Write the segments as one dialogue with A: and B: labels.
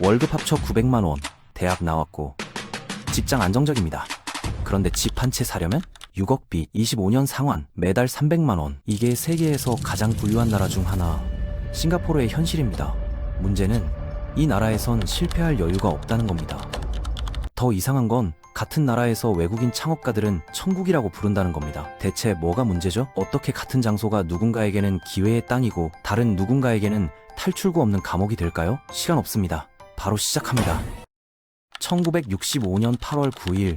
A: 월급 합쳐 900만 원. 대학 나왔고 직장 안정적입니다. 그런데 집 한 채 사려면 6억 빚, 25년 상환, 매달 300만 원. 이게 세계에서 가장 부유한 나라 중 하나. 싱가포르의 현실입니다. 문제는 이 나라에선 실패할 여유가 없다는 겁니다. 더 이상한 건 같은 나라에서 외국인 창업가들은 천국이라고 부른다는 겁니다. 대체 뭐가 문제죠? 어떻게 같은 장소가 누군가에게는 기회의 땅이고 다른 누군가에게는 탈출구 없는 감옥이 될까요? 시간 없습니다. 바로 시작합니다. 1965년 8월 9일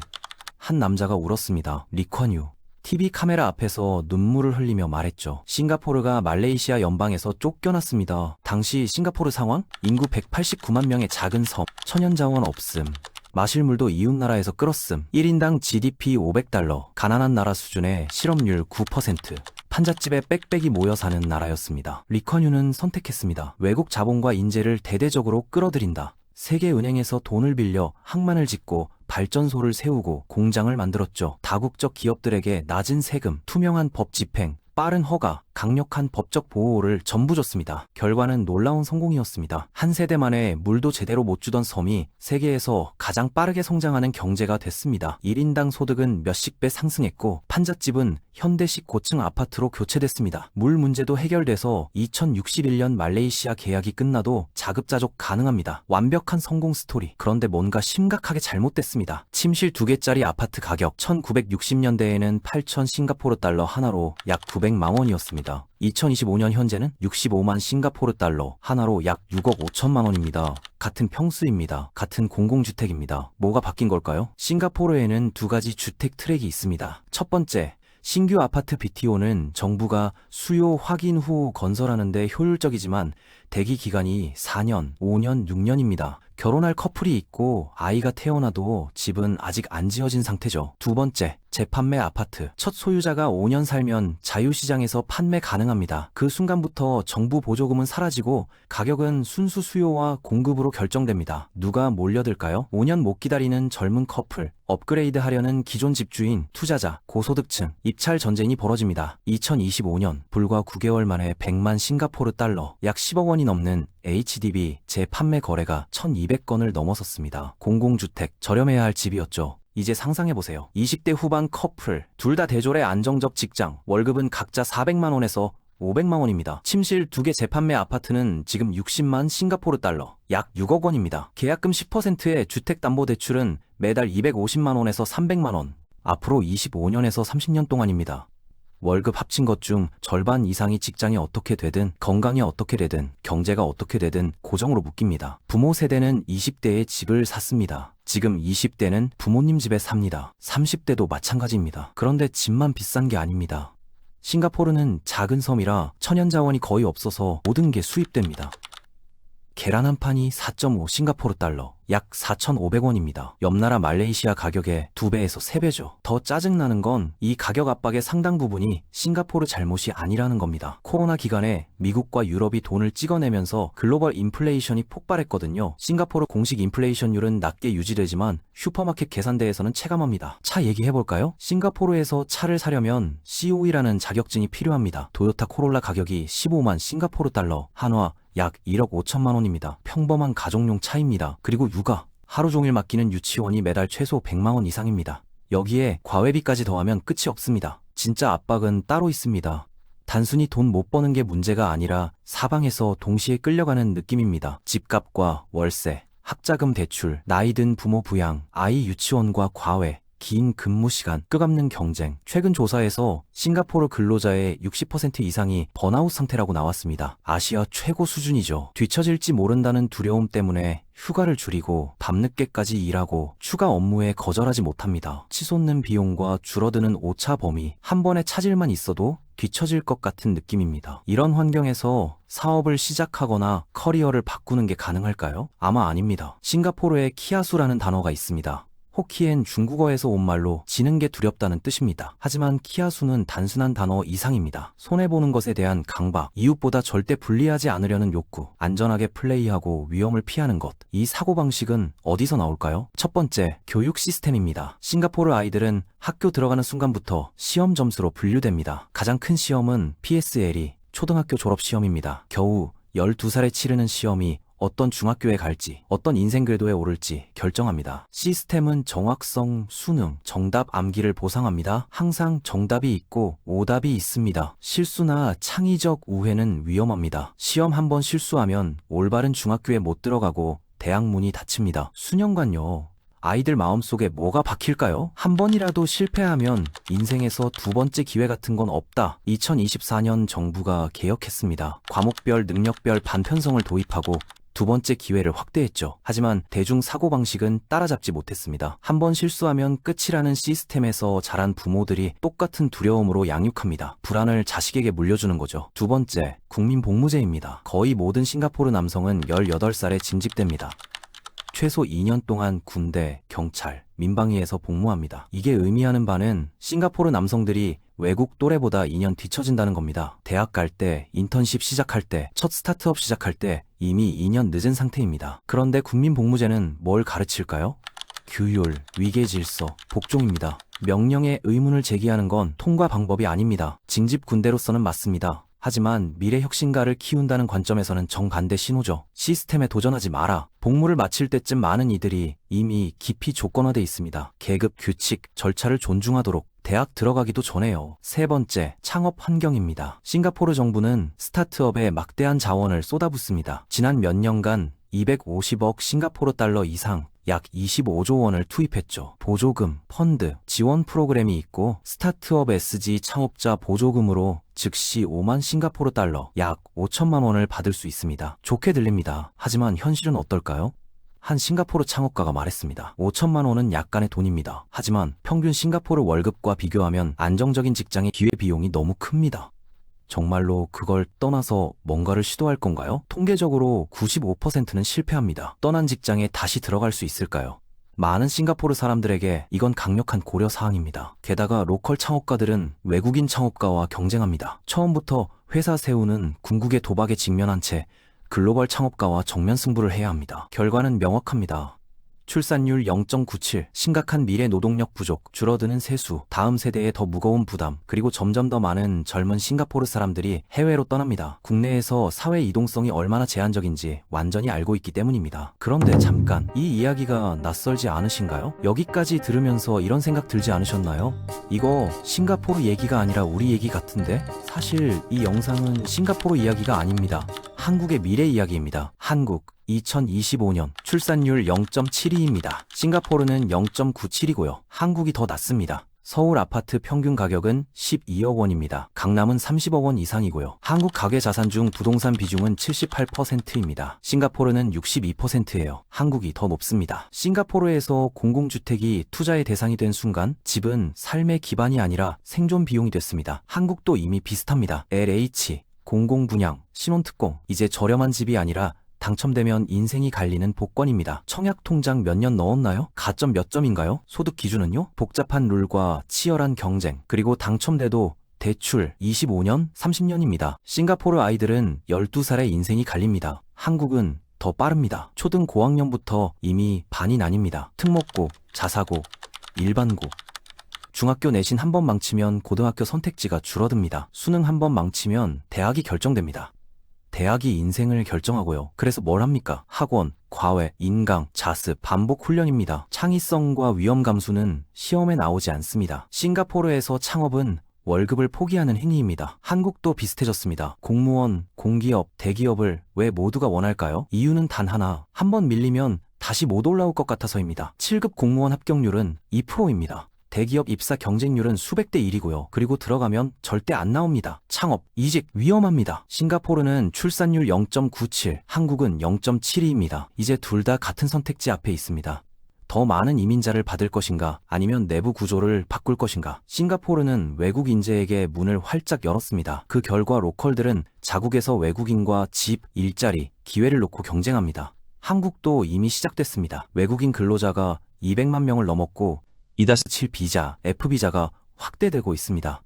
A: 한 남자가 울었습니다. 리ኳ뉴. TV 카메라 앞에서 눈물을 흘리며 말했죠. 싱가포르가 말레이시아 연방에서 쫓겨났습니다. 당시 싱가포르 상황? 인구 189만 명의 작은 섬, 천연자원 없음. 마실 물도 이웃나라에서 끌었음. 1인당 GDP 500달러. 가난한 나라 수준의 실업률 9%. 판잣집에 빽빽이 모여 사는 나라였습니다. 리커뉴는 선택했습니다. 외국 자본과 인재를 대대적으로 끌어들인다. 세계은행에서 돈을 빌려 항만을 짓고 발전소를 세우고 공장을 만들었죠. 다국적 기업들에게 낮은 세금, 투명한 법 집행, 빠른 허가, 강력한 법적 보호를 전부 줬습니다. 결과는 놀라운 성공이었습니다. 한 세대 만에 물도 제대로 못 주던 섬이 세계에서 가장 빠르게 성장하는 경제가 됐습니다. 1인당 소득은 몇십 배 상승했고 판잣집은 현대식 고층 아파트로 교체됐습니다. 물 문제도 해결돼서 2061년 말레이시아 계약이 끝나도 자급자족 가능합니다. 완벽한 성공 스토리. 그런데 뭔가 심각하게 잘못됐습니다. 침실 두 개짜리 아파트 가격 1960년대에는 8천 싱가포르 달러 하나로 약 900만 원이었습니다. 2025년 현재는 65만 싱가포르 달러, 하나로 약 6억 5천만 원입니다. 같은 평수입니다. 같은 공공주택입니다. 뭐가 바뀐 걸까요? 싱가포르에는 두 가지 주택 트랙이 있습니다. 첫 번째, 신규 아파트 BTO는 정부가 수요 확인 후 건설하는데 효율적이지만 대기 기간이 4년, 5년, 6년입니다. 결혼할 커플이 있고 아이가 태어나도 집은 아직 안 지어진 상태죠. 두 번째, 재판매 아파트. 첫 소유자가 5년 살면 자유시장에서 판매 가능합니다. 그 순간부터 정부 보조금은 사라지고 가격은 순수 수요와 공급으로 결정됩니다. 누가 몰려들까요? 5년 못 기다리는 젊은 커플, 업그레이드 하려는 기존 집주인, 투자자, 고소득층, 입찰 전쟁이 벌어집니다. 2025년 불과 9개월 만에 100만 싱가포르 달러, 약 10억 원이 넘는 HDB 재판매 거래가 1200건을 넘어섰습니다. 공공주택, 저렴해야 할 집이었죠. 이제 상상해보세요. 20대 후반 커플, 둘 다 대졸의 안정적 직장, 월급은 각자 400만원에서 500만 원입니다. 침실 두개 재판매 아파트는 지금 60만 싱가포르 달러, 약 6억 원입니다. 계약금 10%의 주택담보대출은 매달 250만 원에서 300만 원, 앞으로 25년에서 30년 동안입니다. 월급 합친 것 중 절반 이상이 직장이 어떻게 되든 건강이 어떻게 되든 경제가 어떻게 되든 고정으로 묶입니다. 부모 세대는 20대에 집을 샀습니다. 지금 20대는 부모님 집에 삽니다. 30대도 마찬가지입니다. 그런데 집만 비싼 게 아닙니다. 싱가포르는 작은 섬이라 천연 자원이 거의 없어서 모든 게 수입됩니다. 계란 한 판이 4.5 싱가포르 달러, 약 4,500원입니다. 옆나라 말레이시아 가격의 2배에서 3배죠. 더 짜증나는 건 이 가격 압박의 상당 부분이 싱가포르 잘못이 아니라는 겁니다. 코로나 기간에 미국과 유럽이 돈을 찍어내면서 글로벌 인플레이션이 폭발했거든요. 싱가포르 공식 인플레이션율은 낮게 유지되지만 슈퍼마켓 계산대에서는 체감합니다. 차 얘기해볼까요? 싱가포르에서 차를 사려면 COE라는 자격증이 필요합니다. 도요타 코롤라 가격이 15만 싱가포르 달러, 한화 약 1억 5천만 원입니다. 평범한 가족용 차입니다. 그리고 육아, 하루 종일 맡기는 유치원이 매달 최소 100만 원 이상입니다. 여기에 과외비까지 더하면 끝이 없습니다. 진짜 압박은 따로 있습니다. 단순히 돈 못 버는 게 문제가 아니라 사방에서 동시에 끌려가는 느낌입니다. 집값과 월세, 학자금 대출, 나이 든 부모 부양, 아이 유치원과 과외, 긴 근무 시간, 끝없는 경쟁. 최근 조사에서 싱가포르 근로자의 60% 이상이 번아웃 상태라고 나왔습니다. 아시아 최고 수준이죠. 뒤처질지 모른다는 두려움 때문에 휴가를 줄이고 밤늦게까지 일하고 추가 업무에 거절하지 못합니다. 치솟는 비용과 줄어드는 오차 범위, 한 번의 차질만 있어도 뒤처질 것 같은 느낌입니다. 이런 환경에서 사업을 시작하거나 커리어를 바꾸는 게 가능할까요? 아마 아닙니다. 싱가포르에 키아수라는 단어가 있습니다. 호키엔 중국어에서 온 말로 지는 게 두렵다는 뜻입니다. 하지만 키아수는 단순한 단어 이상입니다. 손해보는 것에 대한 강박, 이웃보다 절대 불리하지 않으려는 욕구, 안전하게 플레이하고 위험을 피하는 것. 이 사고방식은 어디서 나올까요? 첫 번째, 교육 시스템입니다. 싱가포르 아이들은 학교 들어가는 순간부터 시험 점수로 분류됩니다. 가장 큰 시험은 PSLE, 초등학교 졸업 시험입니다. 겨우 12살에 치르는 시험이 어떤 중학교에 갈지, 어떤 인생 궤도에 오를지 결정합니다. 시스템은 정확성, 수능, 정답 암기를 보상합니다. 항상 정답이 있고 오답이 있습니다. 실수나 창의적 우회는 위험합니다. 시험 한 번 실수하면 올바른 중학교에 못 들어가고 대학 문이 닫힙니다. 수년간요. 아이들 마음속에 뭐가 박힐까요? 한 번이라도 실패하면 인생에서 두 번째 기회 같은 건 없다. 2024년 정부가 개혁했습니다. 과목별, 능력별 반편성을 도입하고 두 번째 기회를 확대했죠. 하지만 대중 사고방식은 따라잡지 못했습니다. 한번 실수하면 끝이라는 시스템에서 자란 부모들이 똑같은 두려움으로 양육합니다. 불안을 자식에게 물려주는 거죠. 두 번째, 국민 복무제입니다. 거의 모든 싱가포르 남성은 18살에 징집됩니다. 최소 2년 동안 군대, 경찰, 민방위에서 복무합니다. 이게 의미하는 바는 싱가포르 남성들이 외국 또래보다 2년 뒤처진다는 겁니다. 대학 갈 때, 인턴십 시작할 때, 첫 스타트업 시작할 때 이미 2년 늦은 상태입니다. 그런데 국민복무제는 뭘 가르칠까요? 규율, 위계 질서, 복종입니다. 명령에 의문을 제기하는 건 통과 방법이 아닙니다. 징집 군대로서는 맞습니다. 하지만 미래 혁신가를 키운다는 관점에서는 정반대 신호죠. 시스템에 도전하지 마라. 복무를 마칠 때쯤 많은 이들이 이미 깊이 조건화돼 있습니다. 계급, 규칙, 절차를 존중하도록 대학 들어가기도 전에요. 세 번째, 창업 환경입니다. 싱가포르 정부는 스타트업에 막대한 자원을 쏟아붓습니다. 지난 몇 년간 250억 싱가포르 달러 이상 약 25조 원을 투입했죠. 보조금, 펀드, 지원 프로그램이 있고 스타트업 SG 창업자 보조금으로 즉시 5만 싱가포르 달러, 약 5천만 원을 받을 수 있습니다. 좋게 들립니다. 하지만 현실은 어떨까요? 한 싱가포르 창업가가 말했습니다. 5천만 원은 약간의 돈입니다. 하지만 평균 싱가포르 월급과 비교하면 안정적인 직장의 기회 비용이 너무 큽니다. 정말로 그걸 떠나서 뭔가를 시도할 건가요? 통계적으로 95%는 실패합니다. 떠난 직장에 다시 들어갈 수 있을까요? 많은 싱가포르 사람들에게 이건 강력한 고려 사항입니다. 게다가 로컬 창업가들은 외국인 창업가와 경쟁합니다. 처음부터 회사 세우는 궁극의 도박에 직면한 채 글로벌 창업가와 정면 승부를 해야 합니다. 결과는 명확합니다. 출산율 0.97, 심각한 미래 노동력 부족, 줄어드는 세수, 다음 세대에 더 무거운 부담, 그리고 점점 더 많은 젊은 싱가포르 사람들이 해외로 떠납니다. 국내에서 사회 이동성이 얼마나 제한적인지 완전히 알고 있기 때문입니다. 그런데 잠깐, 이 이야기가 낯설지 않으신가요? 여기까지 들으면서 이런 생각 들지 않으셨나요? 이거 싱가포르 얘기가 아니라 우리 얘기 같은데? 사실 이 영상은 싱가포르 이야기가 아닙니다. 한국의 미래 이야기입니다. 한국 2025년 출산율 0.72입니다. 싱가포르는 0.97이고요. 한국이 더 낮습니다. 서울 아파트 평균 가격은 12억 원입니다. 강남은 30억 원 이상이고요. 한국 가계 자산 중 부동산 비중은 78%입니다. 싱가포르는 62%예요. 한국이 더 높습니다. 싱가포르에서 공공주택이 투자의 대상이 된 순간 집은 삶의 기반이 아니라 생존 비용이 됐습니다. 한국도 이미 비슷합니다. LH, 공공분양, 신혼특공, 이제 저렴한 집이 아니라 당첨되면 인생이 갈리는 복권입니다. 청약 통장 몇 년 넣었나요? 가점 몇 점인가요? 소득 기준은요? 복잡한 룰과 치열한 경쟁, 그리고 당첨돼도 대출 25년, 30년입니다. 싱가포르 아이들은 12살에 인생이 갈립니다. 한국은 더 빠릅니다. 초등 고학년부터 이미 반이 나뉩니다. 특목고, 자사고, 일반고. 중학교 내신 한 번 망치면 고등학교 선택지가 줄어듭니다. 수능 한 번 망치면 대학이 결정됩니다. 대학이 인생을 결정하고요. 그래서 뭘 합니까? 학원, 과외, 인강, 자습, 반복 훈련입니다. 창의성과 위험 감수는 시험에 나오지 않습니다. 싱가포르에서 창업은 월급을 포기하는 행위입니다. 한국도 비슷해졌습니다. 공무원, 공기업, 대기업을 왜 모두가 원할까요? 이유는 단 하나. 한번 밀리면 다시 못 올라올 것 같아서입니다. 7급 공무원 합격률은 2%입니다. 대기업 입사 경쟁률은 수백 대 1이고요. 그리고 들어가면 절대 안 나옵니다. 창업, 이직 위험합니다. 싱가포르는 출산율 0.97, 한국은 0.72입니다. 이제 둘 다 같은 선택지 앞에 있습니다. 더 많은 이민자를 받을 것인가 아니면 내부 구조를 바꿀 것인가 싱가포르는 외국 인재에게 문을 활짝 열었습니다. 그 결과 로컬들은 자국에서 외국인과 집, 일자리, 기회를 놓고 경쟁합니다. 한국도 이미 시작됐습니다. 외국인 근로자가 200만 명을 넘었고 2-7 비자, F 비자가 확대되고 있습니다.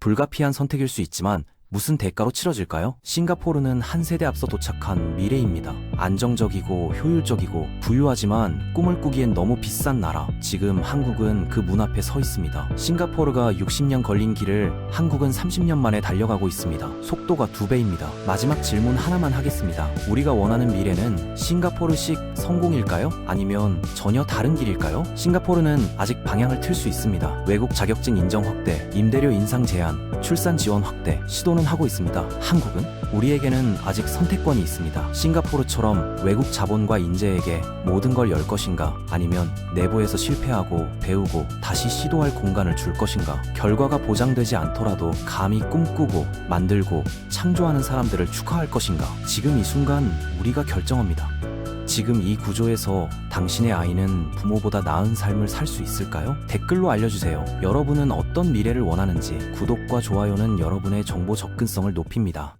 A: 불가피한 선택일 수 있지만 무슨 대가로 치러질까요? 싱가포르는 한 세대 앞서 도착한 미래입니다. 안정적이고 효율적이고 부유하지만 꿈을 꾸기엔 너무 비싼 나라. 지금 한국은 그 문 앞에 서 있습니다. 싱가포르가 60년 걸린 길을 한국은 30년 만에 달려가고 있습니다. 속도가 두 배입니다. 마지막 질문 하나만 하겠습니다. 우리가 원하는 미래는 싱가포르식 성공일까요? 아니면 전혀 다른 길일까요? 싱가포르는 아직 방향을 틀 수 있습니다. 외국 자격증 인정 확대, 임대료 인상 제한, 출산 지원 확대 시도는 하고 있습니다. 한국은 우리에게는 아직 선택권이 있습니다. 싱가포르처럼 외국 자본과 인재에게 모든 걸 열 것인가 아니면 내부에서 실패하고 배우고 다시 시도할 공간을 줄 것인가 결과가 보장되지 않더라도 감히 꿈꾸고 만들고 창조하는 사람들을 축하할 것인가 지금 이 순간 우리가 결정합니다. 지금 이 구조에서 당신의 아이는 부모보다 나은 삶을 살 수 있을까요? 댓글로 알려주세요. 여러분은 어떤 미래를 원하는지 구독과 좋아요는 여러분의 정보 접근성을 높입니다.